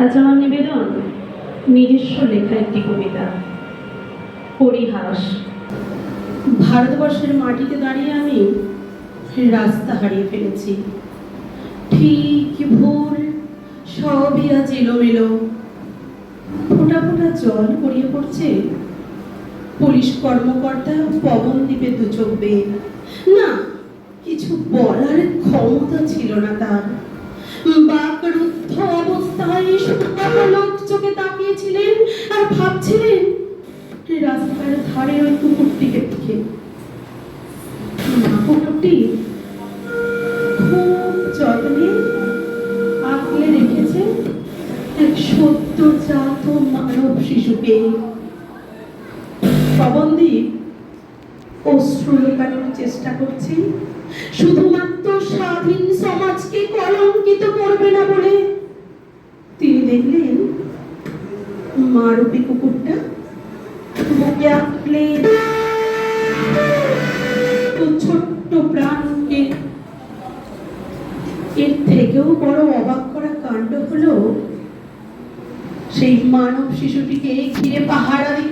আজ আমার নিবেদন? নিজস্ব লেখা একটি কবিতা। পরিহাস। ভারতবর্ষের মাটিতে দাঁড়িয়ে আমি রাস্তা হারিয়ে ফেলেছি। ঠিক ভুল, সবই আজ এলোমেলো। ফোঁটা ফোঁটা জল গড়িয়ে পড়ছে। পুলিশ কর্মকর্তা পবন দ্বীপে দু চোখ না, কিছু বলার ক্ষমতা ছিল না তার। বাকরুদ্ধ লোক চোখে তাকিয়েছিলেন আর ভাবছিলেন রাস্তার ধারে ওই কুকুরটিকে দেখে কুকুরটি? খুব যত্নে আঁকলে রেখেছে এক সদ্যজাত মানব শিশুকে। পবনদীপ অশ্রু লুকানোর চেষ্টা করছে। শুধুমাত্র স্বাধীন সমাজকে কলঙ্কিত করবে না বলে তিনি দেখলেন মারুপি কুকুরটা? বুকে আঁকলে ছোট্ট প্রাণকে এর থেকেও বড় অবাক করা কাণ্ড হলো, সেই মানব শিশুটিকে ঘিরে পাহারা দিচ্ছে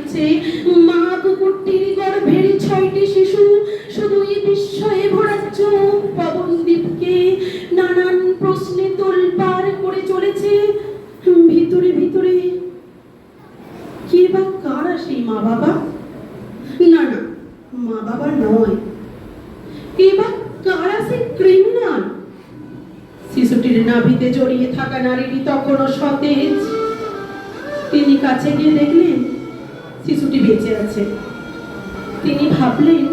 বা কারা সেই ক্রিমিনাল? শিশুটির নাভিতে জড়িয়ে থাকা নারীটি তখনও সতেজ। তিনি কাছে গিয়ে দেখলেন, শিশুটি বেঁচে আছে। তিনি ভাবলেন,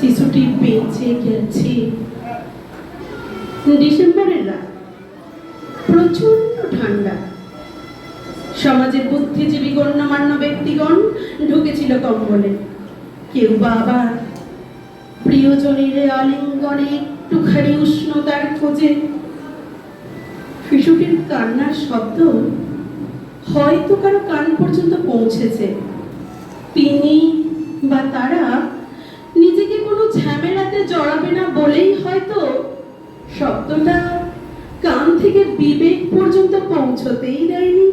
শিশুটি বেঁচে গেছে। ডিসেম্বরের রাত প্রচণ্ড ঠান্ডা। সমাজের বুদ্ধিজীবী গণ্যমান্য ব্যক্তিগণ ঢুকেছিল কম্বলে। কেউ বা আবার প্রিয়জনের আলিঙ্গনে একটুখানি উষ্ণতার খোঁজে। শিশুটির কান্নার শব্দ হয়তো কারও কান পর্যন্ত পৌঁছেছে। তিনি বা তারা নিজেকে কোনো ঝামেলাতে জড়াবে না বলেই হয়তো শব্দটা কান থেকে বিবেক পর্যন্ত পৌঁছতেই দেয়নি।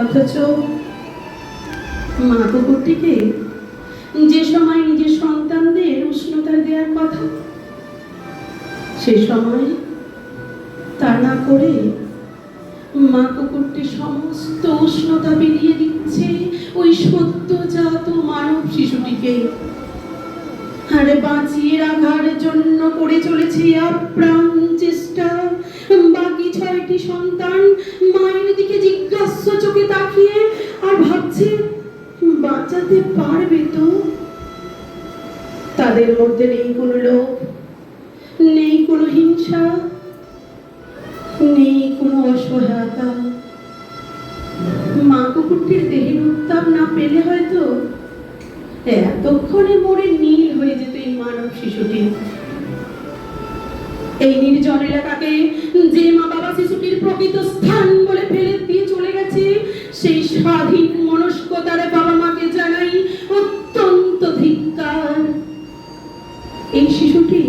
অথচ মা কুকুরটিকে যে সময় নিজের সন্তানদের সে সময় তা না করে মা কুকুরটি সমস্ত উষ্ণতা বিলিয়ে দিচ্ছে ওই সদ্যজাত মানব শিশুটিকে। আরে বাঁচিয়ে রাখার জন্য করে চলেছে আপ্রাণ চেষ্টা। বাকি ছয়টি সন্তান মায়ের দিকে জিজ্ঞাস্য চোখে তাকিয়ে আর ভাবছে, বাঁচাতে পারবে তো? তাদের মধ্যে নেই কোনো লোভ। নেই কোনো হিংসা, নেই কোনো অসহায়তা। মা কুকুরটির দেহের উত্তাপ না পেলে হয়তো এতক্ষণে মরে নীল হয়ে যেত এই মানব শিশুটি। এই নির্জন এলাকাকে যে মা বাবা শিশুটির প্রকৃত স্থান বলে ফেলে দিয়ে চলে গেছে, সেই স্বাধীন মনস্কতার বাবা মাকে জানাই অত্যন্ত ধিক্কার। এই শিশুটি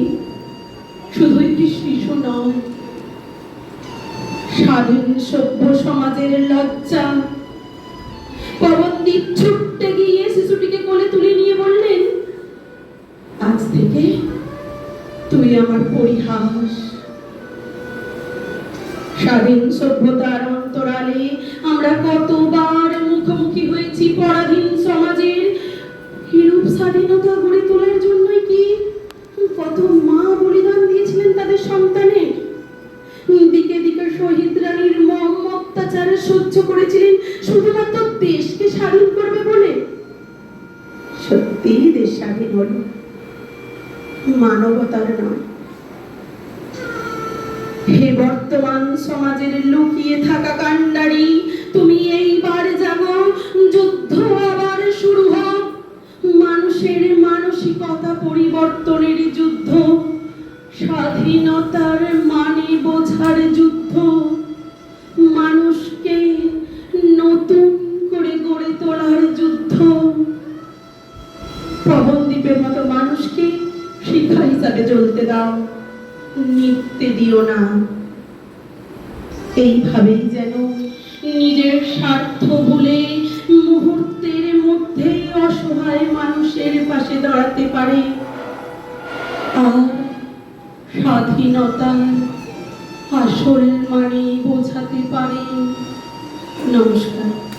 শুধু একটি শিশু নয় স্বাধীন সভ্য সমাজের লজ্জা। পবনদীপ ছুটতে গিয়ে শিশুটিকে কোলে তুলে নিয়ে বললেন, আজ থেকে তুই আমার পরিহাস। স্বাধীন সভ্যতার অন্তরালে আমরা কতবার মুখোমুখি হয়েছি পরাধীন সমাজের। কিরূপ স্বাধীনতা গড়ে তোলার দেশকে স্বাধীন করবে বলে? সত্যি দেশ স্বাধীন হলো মানবতার নয়। হে বর্তমান সমাজের লুকিয়ে থাকা কাণ্ডারি তুমি এইবার জাগো যুদ্ধ আবার শুরু হোক। মানুষের মানসিকতা পরিবর্তনের যুদ্ধ, স্বাধীনতার মানে বোঝার যুদ্ধ। পবনদ্বীপের মতো মানুষকে শিক্ষা হিসাবে চলতে দাও নিতে দিও না। এইভাবেই যেন নিজের স্বার্থ ভুলে মুহূর্তের মধ্যেই অসহায় মানুষের পাশে দাঁড়াতে পারে। আর স্বাধীনতার আসল মানে বোঝাতে পারে। নমস্কার।